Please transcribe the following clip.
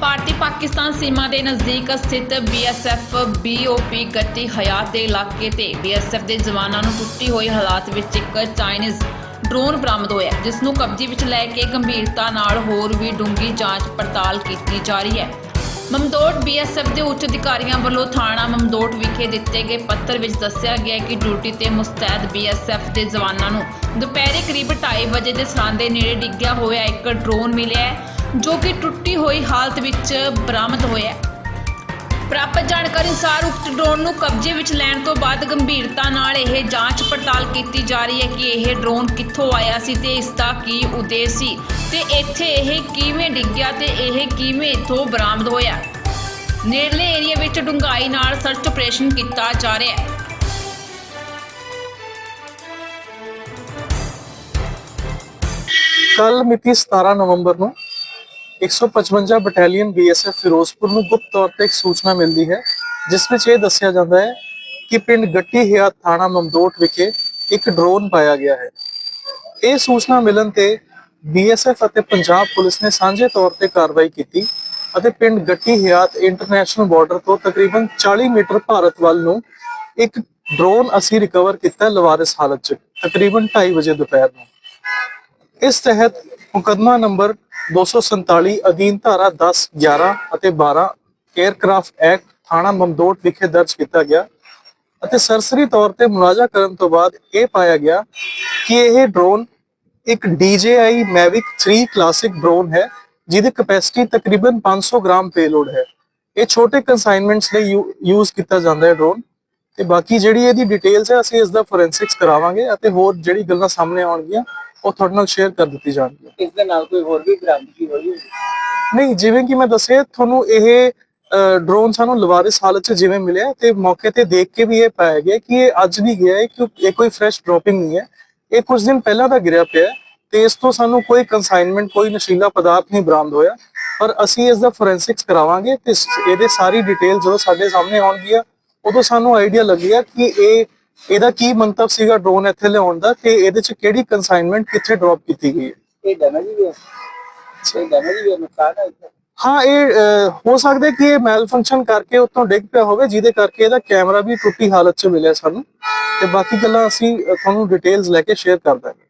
ਭਾਰਤੀ ਪਾਕਿਸਤਾਨ ਸੀਮਾ ਦੇ ਨਜ਼ਦੀਕ ਸਥਿਤ ਬੀਐਸਐਫ ਬੀਓਪੀ ਗੱਟੀ ਹਯਾਤ ਦੇ ਇਲਾਕੇ ਤੇ ਬੀਐਸਐਫ ਦੇ ਜਵਾਨਾਂ ਨੂੰ ਟੁੱਟੀ ਹੋਈ ਹਾਲਾਤ ਵਿੱਚ ਇੱਕ ਚਾਈਨੀਜ਼ ਡਰੋਨ ਬਰਾਮਦ ਹੋਇਆ, ਜਿਸ ਨੂੰ ਕਬਜ਼ੇ ਵਿੱਚ ਲੈ ਕੇ ਗੰਭੀਰਤਾ ਨਾਲ ਹੋਰ ਵੀ ਡੂੰਘੀ ਜਾਂਚ ਪੜਤਾਲ ਕੀਤੀ ਜਾ ਰਹੀ ਹੈ। ਮਮਦੋਟ ਬੀਐਸਐਫ ਦੇ ਉੱਚ ਅਧਿਕਾਰੀਆਂ ਵੱਲੋਂ ਥਾਣਾ ਮਮਦੋਟ ਵਿਖੇ ਦਿੱਤੇ ਗਏ ਪੱਤਰ ਵਿੱਚ ਦੱਸਿਆ ਗਿਆ ਕਿ ਡਿਊਟੀ ਤੇ ਮੁਸਤੈਦ ਬੀਐਸਐਫ ਦੇ ਜਵਾਨਾਂ ਨੂੰ ਦੁਪਹਿਰੇ ਕਰੀਬ 2:30 ਵਜੇ ਦੇ ਸਰਾਂਦੇ ਨੇੜੇ ਡਿੱਗਿਆ ਹੋਇਆ ਇੱਕ ਡਰੋਨ ਮਿਲਿਆ ਹੈ। ਜੋ ਕਿ ਟੁੱਟੀ ਹੋਈ ਹਾਲਤ ਵਿੱਚ ਬਰਾਮਦ ਹੋਇਆ ਹੈ। ਪ੍ਰਾਪਤ ਜਾਣਕਾਰੀ ਅਨੁਸਾਰ ਉਕਤ ਡਰੋਨ ਨੂੰ ਕਬਜ਼ੇ ਵਿੱਚ ਲੈਣ ਤੋਂ ਬਾਅਦ ਗੰਭੀਰਤਾ ਨਾਲ ਇਹ ਜਾਂਚ ਪੜਤਾਲ ਕੀਤੀ ਜਾ ਰਹੀ ਹੈ ਕਿ ਇਹ ਡਰੋਨ ਕਿੱਥੋਂ ਆਇਆ ਸੀ ਤੇ ਇਸ ਦਾ ਕੀ ਉਦੇਸ਼ ਸੀ ਤੇ ਇੱਥੇ ਇਹ ਕਿਵੇਂ ਡਿੱਗਿਆ ਤੇ ਇਹ ਕਿਵੇਂ ਇੱਥੋਂ ਬਰਾਮਦ ਹੋਇਆ। ਨੇੜਲੇ ਏਰੀਆ ਵਿੱਚ ਡੂੰਘਾਈ ਨਾਲ ਸਰਚ ਆਪਰੇਸ਼ਨ ਕੀਤਾ ਜਾ ਰਿਹਾ ਹੈ। ਕੱਲ ਮਿਤੀ 17 ਨਵੰਬਰ ਨੂੰ 155 ਬਟਾਲੀਅਨ ਬੀਐਸਐਫ ਫਿਰੋਜ਼ਪੁਰ ਨੂੰ ਗੁਪਤ ਤੌਰ ਤੇ ਇੱਕ ਸੂਚਨਾ ਮਿਲਦੀ ਹੈ, ਜਿਸ ਵਿੱਚ ਇਹ ਦੱਸਿਆ ਜਾਂਦਾ ਹੈ ਕਿ ਪਿੰਡ ਗੱਟੀ ਹਿਆ ਥਾਣਾ ਮਮਦੋਟ ਵਿਖੇ ਇੱਕ ਡਰੋਨ ਪਾਇਆ ਗਿਆ ਹੈ। ਇਹ ਸੂਚਨਾ ਮਿਲਣ ਤੇ ਬੀਐਸਐਫ ਅਤੇ ਪੰਜਾਬ ਪੁਲਿਸ ਨੇ ਸਾਂਝੇ ਤੌਰ ਤੇ ਕਾਰਵਾਈ ਕੀਤੀ ਅਤੇ ਪਿੰਡ ਗੱਟੀ ਹਿਆਤ ਇੰਟਰਨੈਸ਼ਨਲ ਬਾਰਡਰ ਤੋਂ ਤਕਰੀਬਨ 40 ਮੀਟਰ ਭਾਰਤ ਵੱਲ ਨੂੰ ਇੱਕ ਡਰੋਨ ਅਸੀਂ ਰਿਕਵਰ ਕੀਤਾ ਲਵਾਰਿਸ ਹਾਲਤ 'ਚ, ਤਕਰੀਬਨ 2:30 ਵਜੇ ਦੁਪਹਿਰ ਨੂੰ। ਇਸ ਤਹਿਤ ਮੁਕਦਮਾ ਨੰਬਰ 247 ਅਧੀਨ ਧਾਰਾ 10 11 ਅਤੇ 12 에ਅਰਕ੍ਰਾਫਟ ਐਕਟ ਥਾਣਾ ਮਮਦੋਟ ਵਿਖੇ ਦਰਜ ਕੀਤਾ ਗਿਆ ਅਤੇ ਸਰਸਰੀ ਤੌਰ ਤੇ ਮੁਲਾਜ਼ਾ ਕਰਨ ਤੋਂ ਬਾਅਦ ਇਹ ਪਾਇਆ ਗਿਆ ਕਿ ਇਹ ਡਰੋਨ ਇੱਕ DJI Mavic 3 ਕਲਾਸਿਕ ਡਰੋਨ ਹੈ, ਜਿਹਦੀ ਕਪੈਸਿਟੀ ਤਕਰੀਬਨ 500 ਗ੍ਰਾਮ ਪੇਲੋਡ ਹੈ। ਇਹ ਛੋਟੇ ਕਨਸਾਈਨਮੈਂਟਸ ਲਈ ਯੂਜ਼ ਕੀਤਾ ਜਾਂਦਾ ਹੈ ਡਰੋਨ ਤੇ ਬਾਕੀ ਜਿਹੜੀ ਇਹਦੀ ਡਿਟੇਲਸ ਹੈ, ਅਸੀਂ ਇਸ ਦਾ ਫੋਰੈਂਸਿਕਸ ਕਰਾਵਾਂਗੇ ਅਤੇ ਹੋਰ ਜਿਹੜੀ ਗੱਲਾਂ ਸਾਹਮਣੇ ਆਉਣਗੀਆਂ ਉਹ ਤੁਹਾਡੇ ਨਾਲ ਸ਼ੇਅਰ ਕਰ ਦਿੱਤੀ ਜਾਣਗੀਆਂ ਇਸ ਦੇ ਨਾਲ ਕੋਈ ਹੋਰ ਵੀ ਬਰਾਮਦਗੀ ਹੋਈ ਨਹੀਂ ਜਿਵੇਂ ਕਿ ਮੈਂ ਦੱਸਿਆ ਤੁਹਾਨੂੰ ਇਹ ਡਰੋਨ ਸਾਨੂੰ ਲਵਾਰਿਸ ਹਾਲਤ 'ਚ ਜਿਵੇਂ ਮਿਲਿਆ ਤੇ ਮੌਕੇ ਤੇ ਦੇਖ ਕੇ ਵੀ ਇਹ ਪਾਇਆ ਗਿਆ ਕਿ ਇਹ ਅੱਜ ਨਹੀਂ ਗਿਆ ਹੈ ਕਿ ਇਹ ਕੋਈ ਫਰੈਸ਼ ਡ੍ਰੌਪਿੰਗ ਨਹੀਂ ਹੈ। ਇਹ ਕੁਝ ਦਿਨ ਪਹਿਲਾਂ ਦਾ ਗਿਰਿਆ ਪਿਆ ਤੇ ਇਸ ਤੋਂ ਸਾਨੂੰ ਕੋਈ ਕਨਸਾਈਨਮੈਂਟ ਕੋਈ ਨਸ਼ੀਲਾ ਪਦਾਰਥ ਨਹੀਂ ਬਰਾਮਦ ਹੋਇਆ। ਪਰ ਅਸੀਂ ਇਸ ਦਾ ਫੋਰੈਂਸਿਕਸ ਕਰਾਵਾਂਗੇ ਤੇ ਇਹਦੇ ਸਾਰੀ ਡਿਟੇਲ ਜਦੋਂ ਸਾਡੇ ਸਾਹਮਣੇ ਆਉਣਗੀਆਂ ਉਦੋਂ ਸਾਨੂੰ ਆਈਡੀਆ ਲੱਗੇਗਾ ਕਿ ਇਹ ਇਹਦਾ ਕੀ ਮੰਤਵ ਸੀਗਾ ਡਰੋਨ ਇੱਥੇ ਲਿਆਉਣ ਦਾ ਤੇ ਇਹਦੇ 'ਚ ਕਿਹੜੀ ਕਨਸਾਈਨਮੈਂਟ ਕਿੱਥੇ ਡ੍ਰੌਪ ਕੀਤੀ ਗਈ ਹੈ? ਇਹ ਡੈਮੇਜ ਵੀ ਹੈ ਇਹ ਡੈਮੇਜ ਵੀ ਹੈ ਨੁਕਸਾਨ ਹੈ ਇੱਥੇ। ਹਾਂ ਇਹ ਅਹ, ਹੋ ਸਕਦਾ ਕਿ ਇਹ ਮੈਲ ਫੰਕਸ਼ਨ ਕਰਕੇ ਉੱਤੋਂ ਡਿੱਗ ਪਿਆ ਹੋਵੇ ਜਿਹਦੇ ਕਰਕੇ ਇਹਦਾ ਕੈਮਰਾ ਵੀ ਟੁੱਟੀ ਹਾਲਤ 'ਚ ਮਿਲਿਆ ਸਾਨੂੰ। ਤੇ ਬਾਕੀ ਗੱਲਾਂ ਅਸੀਂ ਤੁਹਾਨੂੰ ਡਿਟੇਲਸ ਲੈ ਕੇ ਸ਼ੇਅਰ ਕਰ ਦਾਂਗੇ।